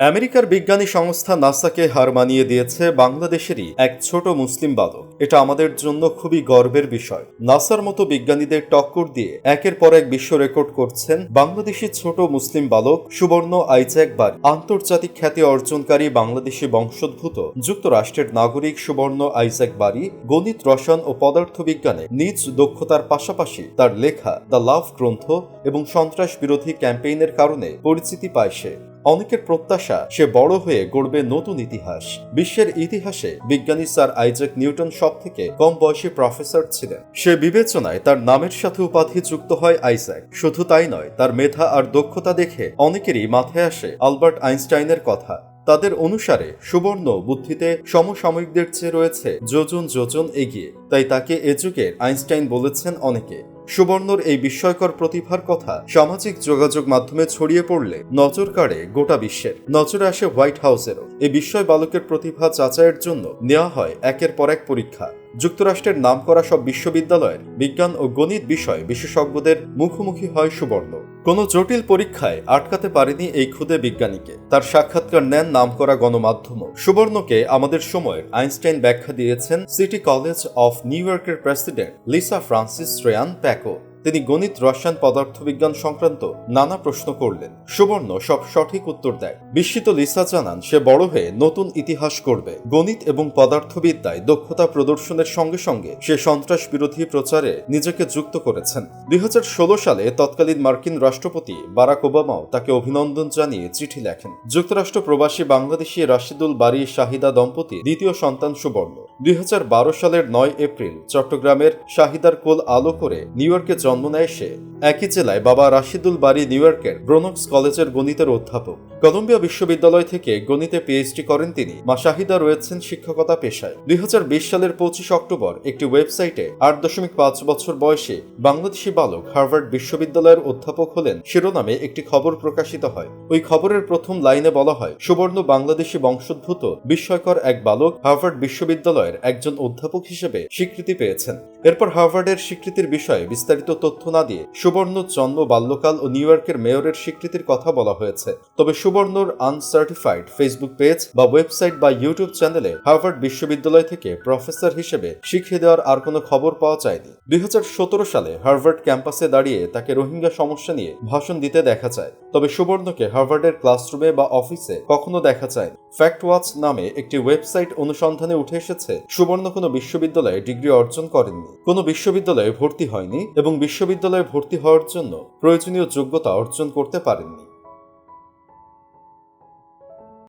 আমেরিকার বিজ্ঞানী সংস্থা নাসাকে হার মানিয়ে দিয়েছে বাংলাদেশেরই এক ছোট মুসলিম বালক এটা আমাদের জন্য খুবই গর্বের বিষয়। নাসার মতো বিজ্ঞানীদের টক্কর দিয়ে একের পর এক বিশ্ব রেকর্ড করছেন বাংলাদেশি ছোট মুসলিম বালক সুবর্ণ আইজ্যাক বারি। আন্তর্জাতিক খ্যাতি অর্জনকারী বাংলাদেশি বংশোদ্ভূত যুক্তরাষ্ট্রের নাগরিক সুবর্ণ আইজ্যাক বারি গণিত, রসায়ন ও পদার্থবিজ্ঞানে নিজ দক্ষতার পাশাপাশি তার লেখা দ্য লাভ গ্রন্থ এবং সন্ত্রাস বিরোধী ক্যাম্পেইনের কারণে পরিচিতি পায় সে। অনেকের প্রত্যাশা, সে বড় হয়ে গড়বে নতুন ইতিহাস। বিশ্বের ইতিহাসে বিজ্ঞানী স্যার আইজাক নিউটন সব থেকে কম বয়সী প্রফেসর ছিলেন। সে বিবেচনায় তার নামের সাথে উপাধি যুক্ত হয় আইজ্যাক শুধু তাই নয়, তার মেধা আর দক্ষতা দেখে অনেকেরই মাথায় আসে আলবার্ট আইনস্টাইনের কথা। তাদের অনুসারে, সুবর্ণ বুদ্ধিতে সমসাময়িকদের চেয়ে রয়েছে যোজন যোজন এগিয়ে। তাই তাকে এ যুগের আইনস্টাইন বলেছেন অনেকে। সুবর্ণর এই বিস্ময়কর প্রতিভার কথা সামাজিক যোগাযোগ মাধ্যমে ছড়িয়ে পড়লে নজর কাড়ে গোটা বিশ্বের। নজরে আসে হোয়াইট হাউসেরও। এই বিস্ময় বালকের প্রতিভা যাচাইয়ের জন্য নেওয়া হয় একের পর এক পরীক্ষা। যুক্তরাষ্ট্রের নাম করা সব বিশ্ববিদ্যালয়ের বিজ্ঞান ও গণিত বিষয় বিশেষজ্ঞদের মুখোমুখি হয় সুবর্ণ। কোনো জটিল পরীক্ষায় আটকাতে পারেনি এই ক্ষুদে বিজ্ঞানীকে। তার সাক্ষাৎকার নেন নামকরা গণমাধ্যম সুবর্ণকে আমাদের সময়ের আইনস্টাইন ব্যাখ্যা দিয়েছেন সিটি কলেজ অফ নিউ ইয়র্কের প্রেসিডেন্ট লিসা ফ্রান্সিস শ্রেয়ান প্যাকো। তিনি গণিত, রসায়ন, পদার্থবিজ্ঞান সংক্রান্ত নানা প্রশ্ন করলেন। সুবর্ণ সব সঠিক উত্তর দেয়। বিস্মিত লিসা জানান, সে বড় হয়ে নতুন ইতিহাস করবে। গণিত এবং পদার্থবিদ্যায় দক্ষতা প্রদর্শনের সঙ্গে সঙ্গে সে সন্ত্রাস বিরোধী প্রচারে নিজেকে যুক্ত করেছেন। দুই হাজার ষোলো সালে তৎকালীন মার্কিন রাষ্ট্রপতি বারাক ওবামাও তাকে অভিনন্দন জানিয়ে চিঠি লেখেন। যুক্তরাষ্ট্র প্রবাসী বাংলাদেশি রাশিদুল বারি শাহিদা দম্পতি দ্বিতীয় সন্তান সুবর্ণ। দুই হাজার বারো সালের নয় এপ্রিল চট্টগ্রামের শাহিদার কোল আলো করে নিউ ইয়র্কে জন্ম নেয় সে। একই জেলায় বাবা রাশিদুল বারি নিউ ইয়র্কের ব্রোনক্স কলেজের গণিতের অধ্যাপক। কলম্বিয়া বিশ্ববিদ্যালয় থেকে গণিতে পিএইচডি করেন তিনি। মা শাহিদা রয়েছেন শিক্ষকতা পেশায়। দুই হাজার বিশ সালের পঁচিশ অক্টোবর একটি ওয়েবসাইটে আট দশমিক পাঁচ বছর বয়সে বাংলাদেশি বালক হার্ভার্ড বিশ্ববিদ্যালয়ের অধ্যাপক হলেন। শিরোনামে একটি খবর প্রকাশিত হয়। ওই খবরের প্রথম লাইনে বলা হয়, সুবর্ণ বাংলাদেশি বংশোদ্ভূত, বিস্ময়কর এক বালক হার্ভার্ড বিশ্ববিদ্যালয়ের একজন অধ্যাপক হিসেবে স্বীকৃতি পেয়েছেন। এরপর হার্ভার্ডের স্বীকৃতির বিষয়ে বিস্তারিত তথ্য না দিয়ে সুবর্ণ জন্ম বাল্যকাল ও নিউ ইয়র্কের মেয়রের স্বীকৃতির কথা বলা হয়েছে। তবে সুবর্ণর আনসার্টিফাইড ফেসবুক পেজ বা ওয়েবসাইট বা ইউটিউব চ্যানেলে হার্ভার্ড বিশ্ববিদ্যালয় থেকে প্রফেসর হিসেবে শিখিয়ে দেওয়ার আর কোনো খবর পাওয়া যায়নি। দুই হাজার সতেরো সালে হার্ভার্ড ক্যাম্পাসে দাঁড়িয়ে তাকে রোহিঙ্গা সমস্যা নিয়ে ভাষণ দিতে দেখা যায়। তবে সুবর্ণকে হার্ভার্ডের ক্লাসরুমে বা অফিসে কখনো দেখা যায় ফ্যাক্ট ওয়াচ নামে একটি ওয়েবসাইট অনুসন্ধানে উঠে এসেছে সুবর্ণ কোনো বিশ্ববিদ্যালয়ে ডিগ্রি অর্জন করেননি। কোনো বিশ্ববিদ্যালয়ে ভর্তি হয়নি এবং বিশ্ববিদ্যালয়ে ভর্তি হওয়ার জন্য প্রয়োজনীয় যোগ্যতা অর্জন করতে পারেননি।